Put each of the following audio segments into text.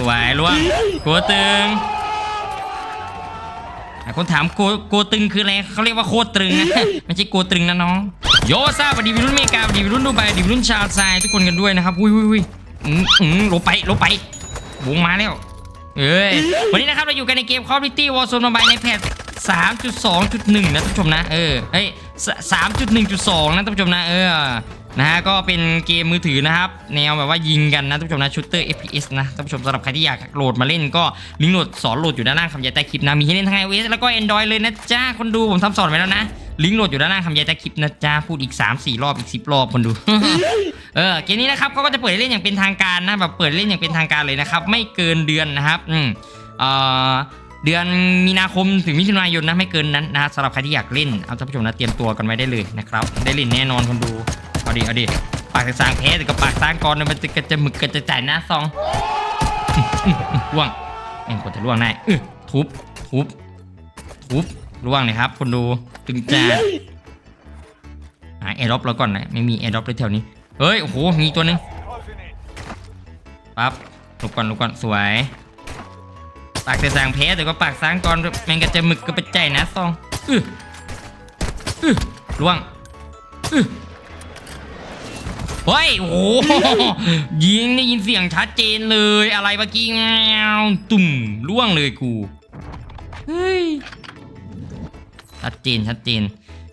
สวยล่วงโกตึงคนถามโกโกตึงคืออะไรเขาเรียกว่าโคตรตึงนะไม่ใช่โกตึงนะน้อง โยซาบดีวิรุ่นเมกาดีวิรุ่นดูไบดีวิรุ่นชาวไซทุกคนกันด้วยนะครับอุ้ยอุ้ยอุ้ยอืมอืมลบไปลบไปวงมาแล้วเอ้ยวันนี้นะครับเราอยู่กันในเกม Call of Duty Warzone Mobile ในแพท3.2.1 นะท่านผู้ชมนะ เออเอ้ย3.1.2 นะท่านผู้ชมนะ เออ นะฮะก็เป็นเกมมือถือนะครับ แนวแบบว่ายิงกันนะท่านผู้ชมนะชูเตอร์ FPS นะท่านผู้ชมสำหรับใครที่อยากโหลดมาเล่นก็ลิงก์โหลดสอนโหลดอยู่ด้านล่างคำยายใต้คลิปนะมีให้เล่นทั้ง iOS แล้วก็ Android เลยนะจ้าคนดูผมทำสอนไว้แล้วนะลิงก์โหลดอยู่ด้านล่างคำยายใต้คลิปนะจ้าพูดอีก 3-4 รอบอีก 10 รอบคนดูเออเกมนี้นะครับเขาก็จะเปิดเล่นอย่างเป็นทางการนะแบบเปิดเล่นอย่างเป็นทางการเลยนะครับไม่เกินเดือนนะครับอืมเอ่อเดือนมีนาคมถึงมิถุนายนนะไม่เกินนั้นนะสำหรับใครที่อยากเล่นเอาท่านผู้ชมนะเตรียมตัวกันไว้ได้เลยนะครับได้เล่นแน่นอนคนดู เอาดิเอาดิปากสร้างแพ้แต่กับปากสร้างกรมันจะกระจะมึกกระจะจ่ายหน้าซองล่วงเอ็งกดจะล่วงได้ทุบทุบทุบล่วงเลยครับคนดูตึงจ้าหาแอร์ดรอปเราก่อนนะไม่มีแอร์ดรอปเลยแถวนี้เฮ้ยโอ้โหมีตัวหนึงปั๊บลบก่อนลบก่อนสวย ปากแต่สร้างแพ้แต่ก็ปากสร้างก่อนแมงกระจะมึกก็ไปใจนะซองอื้ออื้อล่วงอื้อ เฮ้ยโอ้โหยิงได้ยินเสียงชัดเจนเลยอะไรเมื่อกี้เงาตุ่มล่วงเลยกูเฮ้ยชัดเจนชัดเจน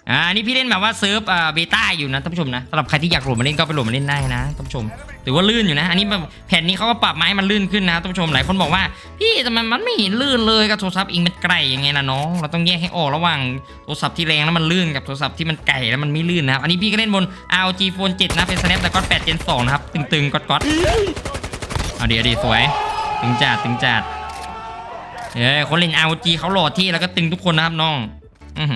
อ่านี่พี่เล่นแบบว่าเซิร์ฟอ่าเบต้าอยู่นะท่านผู้ชมนะสำหรับใครที่อยากโหลดมาเล่นก็ไปโหลดมาเล่นได้นะท่านผู้ชม ถือว่าลื่นอยู่นะ อันนี้แบบแผ่นนี้เขาก็ปรับมาให้มันลื่นขึ้นนะท่านผู้ชมหลายคนบอกว่า พี่ทำไมมันไม่เห็นลื่นเลยกับโทรศัพท์อิงมันไกลยังไงล่ะน้องเราต้องแยกให้ออกระหว่างโทรศัพท์ที่แรงแล้วมันลื่นกับโทรศัพท์ที่มันไกลแล้วมันไม่ลื่นนะครับอันนี้พี่ก็เล่นบน ROG Phone 7 นะเป็น Snapdragon 8 Gen 2นะครับตึงๆก๊อดๆเอาดีเอาดีสวยตึงจัดตึงจัดเอ้ยคนเล่น ROG เขาหล่อที่แล้วก็ตึงทุกคนนะครับน้องอือ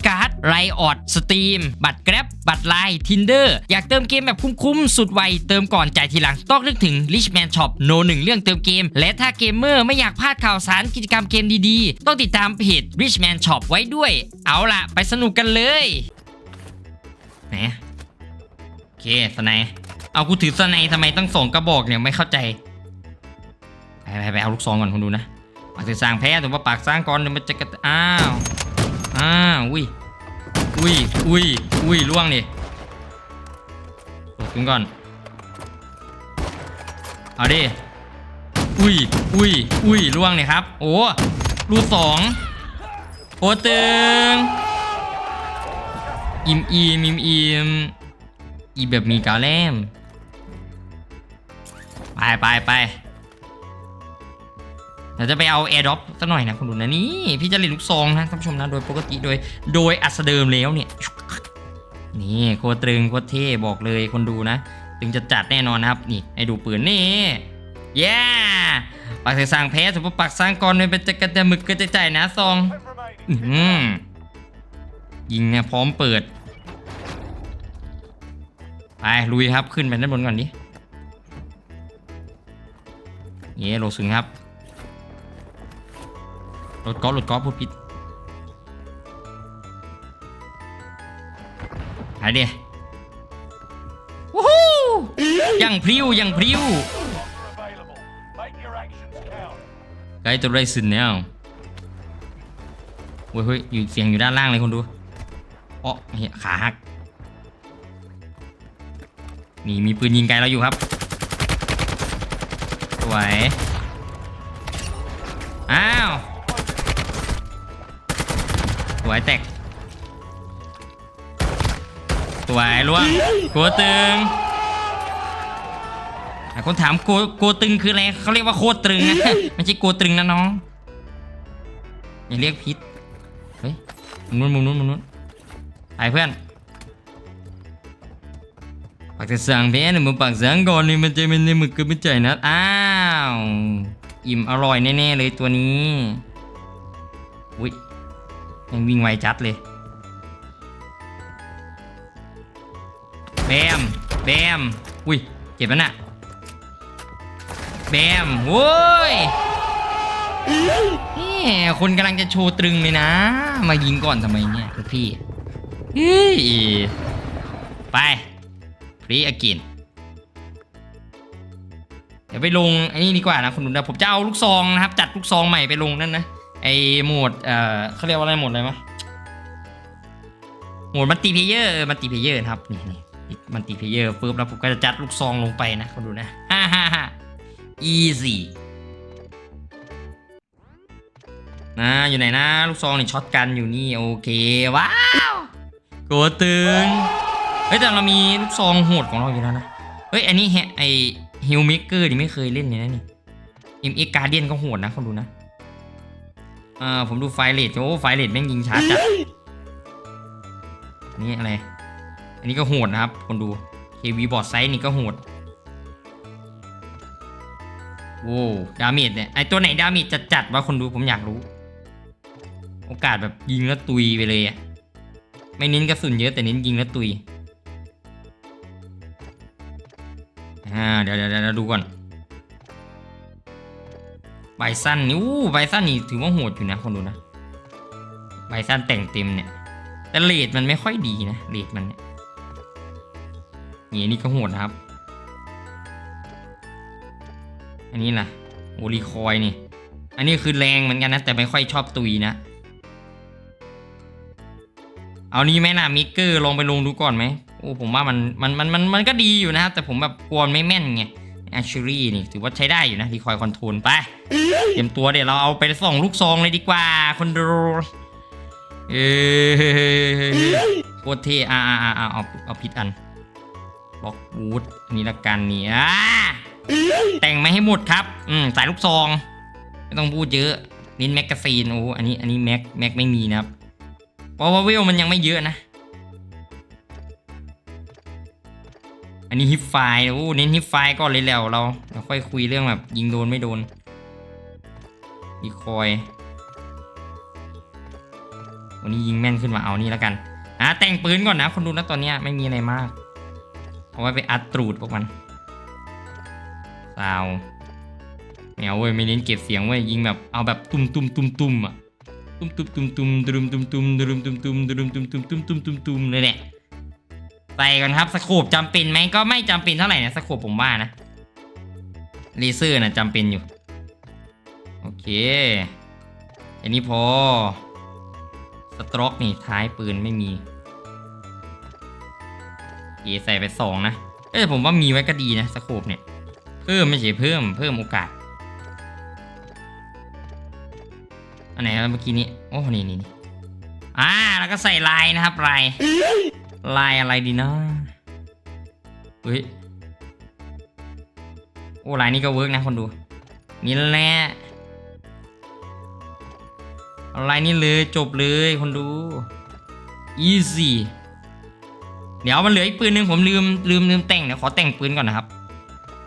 การ์ดไรออดสตรีมบัตรแกร็บบัตรไลน์ทินเดอร์อยากเติมเกมแบบคุ้มๆ สุดไว เติมก่อนจ่ายทีหลัง ต้องนึกถึง Richman Shop โนหนึ่งเรื่องเติมเกม และถ้าเกมเมอร์ไม่อยากพลาดข่าวสารกิจกรรมเกมดีๆ ต้องติดตามเพจ Richman Shop ไว้ด้วย เอาล่ะ ไปสนุกกันเลยไหนโอเคสไนเอากูถือสไนทำไมต้องส่งกระบอกเนี่ยไม่เข้าใจไปไปไปเอาลูกซองก่อนคุณดูนะปากถือสร้างแพ้ถือว่าปากสร้างก่อนเดี๋ยวมันจะกระอ้าว อ้าวอุ้ยอุ้ยอุ้ยอุ้ยล่วงดิหลบขึ้นก่อน เอาดิ อุ้ยอุ้ยอุ้ยล่วงเลยครับ โอ้รูสองโอตึงอิมอิมอิมอิมอีแบบมีกาแลมไปไปไป ดี๋ยวจะไปเอาแอร์ดรอปสักหน่อยนะคุณดูนะนี่พี่จะเล่นลูกซองนะท่านผู้ชมนะโดยปกติโดยโดยอัศเดิมแล้วเนี่ยนี่โคตรตรึงโคตรเท่บอกเลยคนดูนะ ถึงจะจัดแน่นอนนะครับ นี่ให้ดูปืนนี่เย้ปากใส่สร้างแพ้ถือว่าปากสร้างก่อนเลยเป็นจะกระจะมึกกระจะจ่ายนะซองอื้อหือยิงเนี่ยพร้อมเปิดไปลุยครับขึ้นไปด้านบนก่อนดิเย่โลซึงครับ รถกอล์ฟรถกอล์ฟพูดผิดไปเดีวู้ฮู้ยังพริ้วยังพริ้ว available. Make your actions count. ไกด์ตัวไรสินแล้วเว้ยเฮ้ยอยู่เสียงอยู่ด้านล่างเลยคนดูอ๋อเหี้ยขาหัก นี่มีปืนยิงไกลเราอยู่ครับสวย วยแตกสวยล่วงโกตึงหลายคนถามโกโกตึงคืออะไรเขาเรียกว่าโคตรตึงนะไม่ใช่โกตึงนะน้องอย่าเรียกพิษเฮ้ยมุมนู้นมุมนู้นมุมนู้นไปเพื่อนปากจะสั่งแพ้หนึ่งมึงปากสั่งก่อนนี่มันจะเป็นในหมึกก็ไม่ใจนะอ้าววอิ่มอร่อยแน่ๆเลยตัวนี้อุ้ย ยังวิ่งไวจัดเลยแบมแบมอุ้ยเจ็บปะน่ะแบมโว้ยนี่คนกำลังจะโชว์ตรึงเลยนะ มายิงก่อนทำไมเนี่ยลูกพี่เฮ้ยไปฟรีอกินเดี๋ยวไปลงไอ้นี่ดีกว่านะคุณดูนะผมจะเอาลูกซองนะครับ จัดลูกซองใหม่ไปลงนั่นนะ ไอ้โหมดเอ่อเขาเรียกว่าอะไรโหมดอะไรมะโหมดมัลติเพเยอร์มัลติเพเยอร์ครับนี่นี่มัลติเพเยอร์ปุ๊บแล้วผมก็จะจัดลูกซองลงไปนะคุณดูนะฮ่าฮ่าฮ่า easy นะอยู่ไหนนะลูกซองนี่ช็อตกันอยู่นี่โอเคว้าวโกตึงเฮ้ยแต่เรามีลูกซองโหดของเราอยู่แล้วนะเฮ้ยอันนี้แฮไอฮิลมิเกอร์นี่ไม่เคยเล่นเลยนะนี่เอ็มเอ็กการเดียนก็โหดนะเขาดูนะ อ่าผมดูไฟเลทโอ้ไฟเลทแม่งยิงช้าจัดอันนี่อะไร อันนี้ก็โหดนะครับคนดู KV บอร์ดไซส์นี่ก็โหดโว้ดาเมจเนี่ยไอตัวไหนดาเมจจัดจัดวะคนดูผมอยากรู้ โอกาสแบบยิงแล้วตุยไปเลยอะไม่เน้นกระสุนเยอะแต่เน้นยิงแล้วตุยอ่าเดี๋ยวเดี๋ยวเดี๋ยวดูก่อน ไบสั้นนี่อู้ไบสั้นนี่ถือว่าโหดอยู่นะคนดูนะไบสั้นแต่งเต็มเนี่ย แต่เลดมันไม่ค่อยดีนะเลดมันเนี่ยนี่นี่ก็โหดนะครับ อันนี้ล่ะโอรีคอยนี่ อันนี้คือแรงเหมือนกันนะ แต่ไม่ค่อยชอบตุยนะ เอานี้ไหมล่ะมิกเกอร์ลองไปลงดูก่อนไหมโอ้ผมว่ามันมันมันมันมันก็ดีอยู่นะครับแต่ผมแบบกวนไม่แม่นไง แอชรี่นี่ถือว่าใช้ได้อยู่นะรีคอยคอนโทรลไป เตรียมตัวเดี๋ยวเราเอาไปส่องลูกซองเลยดีกว่าคนดูเออโคตรเท่อ่าอ่าอาเอาเอาผิดอันบล็อกบูทอันนี้ละกันนี่อ่าแต่งไมาให้หมดครับ อืมใส่ลูกซอง ไม่ต้องพูดเยอะนินแมกกาซีนโอ้อันนี้อันนี้แม็กแม็กไม่มีนะครับเพราะว่าเวลมันยังไม่เยอะนะ อันนี้ฮิปไฟล์โอ้เน้นฮิปไฟล์ก่อนเลยแล้วเราเราค่อยคุยเรื่องแบบ ยิงโดนไม่โดนดีคอย วันนี้ยิงแม่นขึ้นมาเอานี่แล้วกันอะแต่งปืนก่อนนะ คนดูนะตอนนี้ไม่มีอะไรมาก เอาไว้ไปอัดตรูดพวกมันซาวแมวเว้ยไม่เน้นเก็บเสียงเว้ยยิงแบบเอาแบบตุ้มตุ้มตุ้มตุ้มอะตุ้มตุ้มตุ้มตุ้มดุมตุ้มตุ้มดุมตุ้มตุ้มดุมตุ้มตุ้มตุ้มตุ้มตุ้มตุ้มเลยแหละ ใส่ก่อนครับสโคปจำเป็นไหมก็ไม่จำเป็นเท่าไหร่นะสโคปผมว่านะเลเซอร์นะจำเป็นอยู่ โอเค อันนี้พอ สตรอกนี่ท้ายปืนไม่มีเอใส่ไปสองนะเอ้ผมว่ามีไว้ก็ดีนะสโคปเนี่ยเพิ่มไม่ใช่เพิ่มเพิ่มโอกาส อันไหนเมื่อกี้นี้ โอ้ นี่นี่นี่อ่า แล้วก็ใส่ลายนะครับลาย ลายอะไรดีนะอุ้ยโอ้ลายนี้ก็เวิร์กนะคนดู นี่แหละอาลายนี้เลยจบเลยคนดู easy เดี๋ยวมันเหลืออีกปืนหนึ่งผมลืมลืมลืมแต่งเดี๋ยวขอแต่งปืนก่อนนะครับ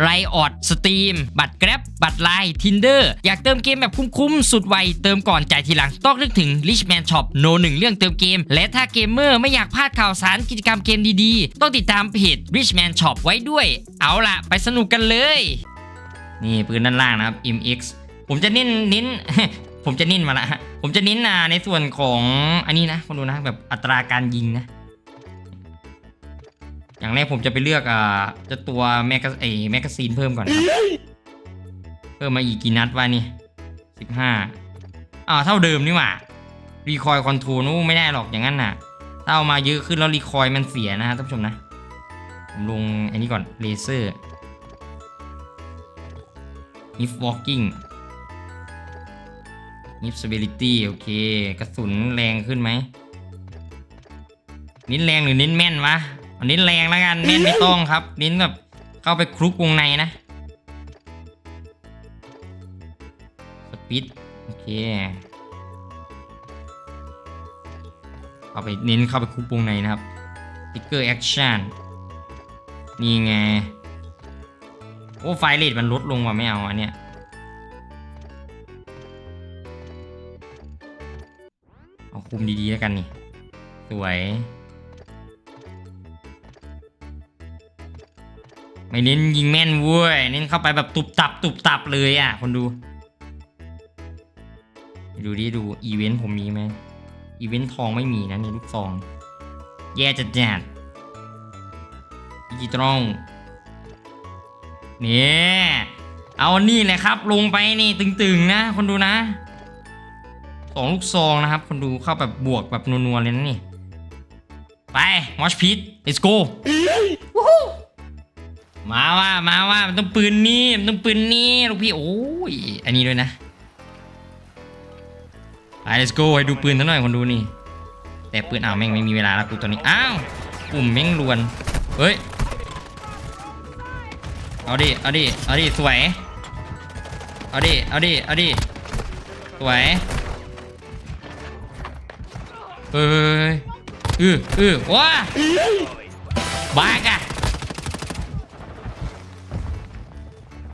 ไรออดสตรีมบัตรแกร็บบัตรไลน์ทินเดอร์อยากเติมเกมแบบคุ้มๆ สุดไว เติมก่อนจ่ายทีหลัง ต้องนึกถึง Richman Shop โนหนึ่งเรื่องเติมเกม และถ้าเกมเมอร์ไม่อยากพลาดข่าวสารกิจกรรมเกมดีๆ ต้องติดตามเพจ Richman Shop ไว้ด้วย เอาล่ะ ไปสนุกกันเลย นี่ปืนด้านล่างนะครับ MX ผมจะเน้นเน้นผมจะเน้นมาละฮะผมจะเน้นอ่าในส่วนของอันนี้นะคนดูนะแบบอัตราการยิงนะ อย่างแรกผมจะไปเลือกอ่าจะตัวแมกกาเอแมกกาซีนเพิ่มก่อนครับเพิ่มมาอีกกี่นัดวะนี่สิบห้าอ่าเท่าเดิมนี่หว่ารีคอยคอนโทรลไม่ได้หรอกอย่างนั้นน่ะ ถ้าเอามาเยอะขึ้นแล้วรีคอยมันเสียนะฮะท่านผู้ชมนะผมลงอันนี้ก่อนเลเซอร์ if walking if stability โอเค กระสุนแรงขึ้นไหมนิ้นแรงหรือนิ้นแม่นวะ อานิ้นแรงแล้วกันแม่นไม่ต้องครับนิ้นแบบเข้าไปคลุกวงในนะ สปีดโอเคเข้าไปเน้นเข้าไปคลุกวงในนะครับติ๊กเกอร์แอคชั่นนี่ไง โอ้ไฟเรทมันลดลงว่ะไม่เอาอันเนี้ยเอาคุมดีๆแล้วกันนี่ สวย ไม่เน้นยิงแม่นเว้ย เน้นเข้าไปแบบตุบตับตุบตับเลยอะ คนดู ดูดิดูอีเวนต์ผมมีไหมอีเวนต์ทองไม่มีนะในลูกซอง แย่จัดจัดดิจิตอลเนี่ยเอานี่แหละครับ ลงไปนี่ตึงๆนะ คนดูนะสองลูกซองนะครับ คนดูเข้าแบบบวกแบบนัวๆเลยนะนี่ ไปมอชพีท let's go มาว่ามาว่ามันต้องปืนนี่มันต้องปืนนี่ลูกพี่โอ้ยอันนี้ด้วยนะไป let's go ให้ดูปืนท่าหน่อยคนดูนี่ แต่ปืนอ้าวแม่งไม่มีเวลาแล้วกูตอนนี้อ้าวปุ่มแม่งลวนเฮ้ยเอาดิเอาดิเอาดิสวยเอาดิเอาดิเอาดิสวยเฮ้ยอืออือว้าบ้ากะ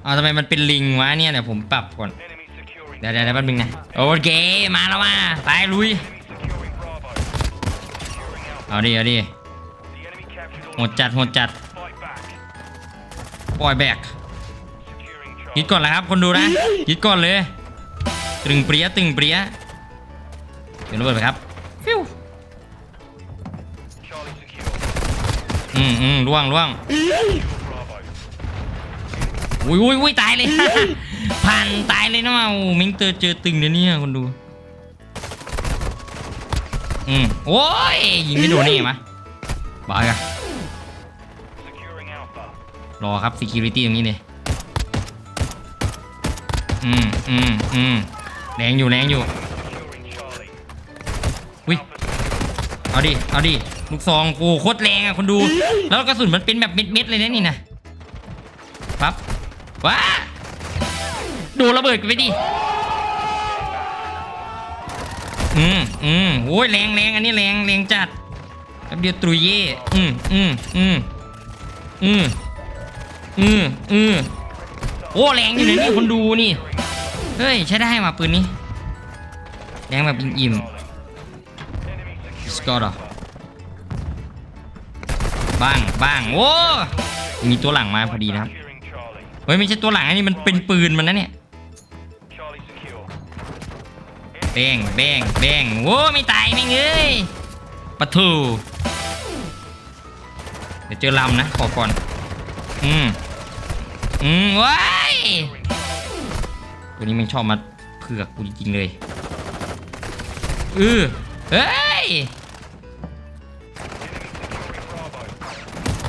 เอาทำไมมันเป็นลิงวะเนี่ยเดี๋ยวผมปรับก่อน เดี๋ยวเดี๋ยวเดี๋ยวแป๊บนึงนะ โอเค มาแล้วมาไปลุย เอาดิ เอาดิโห all. ดจัดโหดจัด ปล่อยแบกยึดก่อนเลยครับ คนดูนะยึดก่อนเลย ตึงเปรี้ยตึงเปรี้ยเดี๋ยวระเบิดไปครับ ฟิวอืมอืมล่วงล่วง อุ้ยอุ้ยอุ้ยตายเลย ผ่านตายเลยนะมาโอ้มิงเตอร์เจอตึงเดี๋ยวนี้คนดูอืมโอ้ยยิงไม่โดนนี่มะบ้าอะ Securing Alpha. รอครับ security ตรงนี้เลยอืมอืมอืมแรงอยู่แรงอยู่ Securing Charlie. อุ้ย Alpha เอาดิ เอาดิ ลูกซองโอ้โคตรแรงอะคนดู แล้วกระสุนมันเป็นแบบเม็ดๆเลยนะนี่นะปั๊บ ว้าดูระเบิดกันไปดิ อืมอืมโอ้ยแรงแรงอันนี้แรงแรงจัดแป๊บเดียวตรุยเย่อืมอืมอืมอืมอืมอืมโอ้แรงอยู่เลยนี่คนดูนี่ เฮ้ย ใช้ได้มาปืนนี้ แรงแบบอิ่มๆสกอร์บ้างบ้างโอ้มีตัวหลังมาพอดีนะครับ เฮ้ยไม่ใช่ตัวหลังอันนี้มันเป็นปืนมันนะเนี่ย Charlie secure. แบงแบงแบงโว้ไม่ตายแม่เอ้ยปะทูเดี๋ยวเจอลำนะขอก่อน อืมอืมว้ายตัวนี้มันชอบมาเผือกกูจริงๆเลยเออเฮ้ย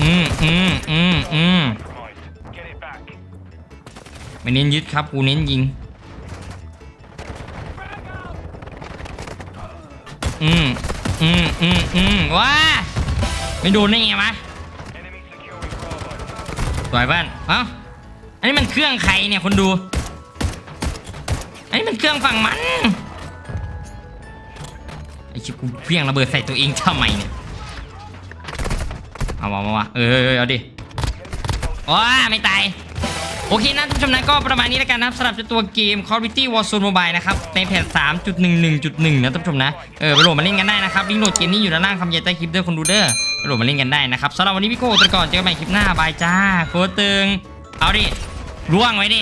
อืมอืมอืมอืม ไม่เน้นยึดครับกูเน้นยิง อืมอืมอืมอืมว้าไม่โดนได้ไงวะสวยบ้านเอ้าอันนี้มันเครื่องใครเนี่ยคนดู อันนี้มันเครื่องฝั่งมันไอชิบกูเพี้ยงระเบิดใส่ตัวเองทำไมเนี่ยเอาเอาเอาเอาเออเออเออเอาดิว้าไม่ตาย โอเคนะทุกผู้ชมนะก็ประมาณนี้แล้วกันนะครับสำหรับตัวเกม Call of Duty Warzone Mobile นะครับในแพท3.11.1 นะท่านผู้ชมนะเออไปโหลดมาเล่นกันได้นะครับลิงก์โหลดเกมนี้อยู่ด้านล่างคำยันใต้คลิปเด้อคนดูเด้อไปโหลดมาเล่นกันได้นะครับสำหรับวันนี้พี่โก้ตัวก่อนเจอกันใหม่คลิปหน้าบายจ้าโคตรตึงเอาดิล่วงไว้ดิ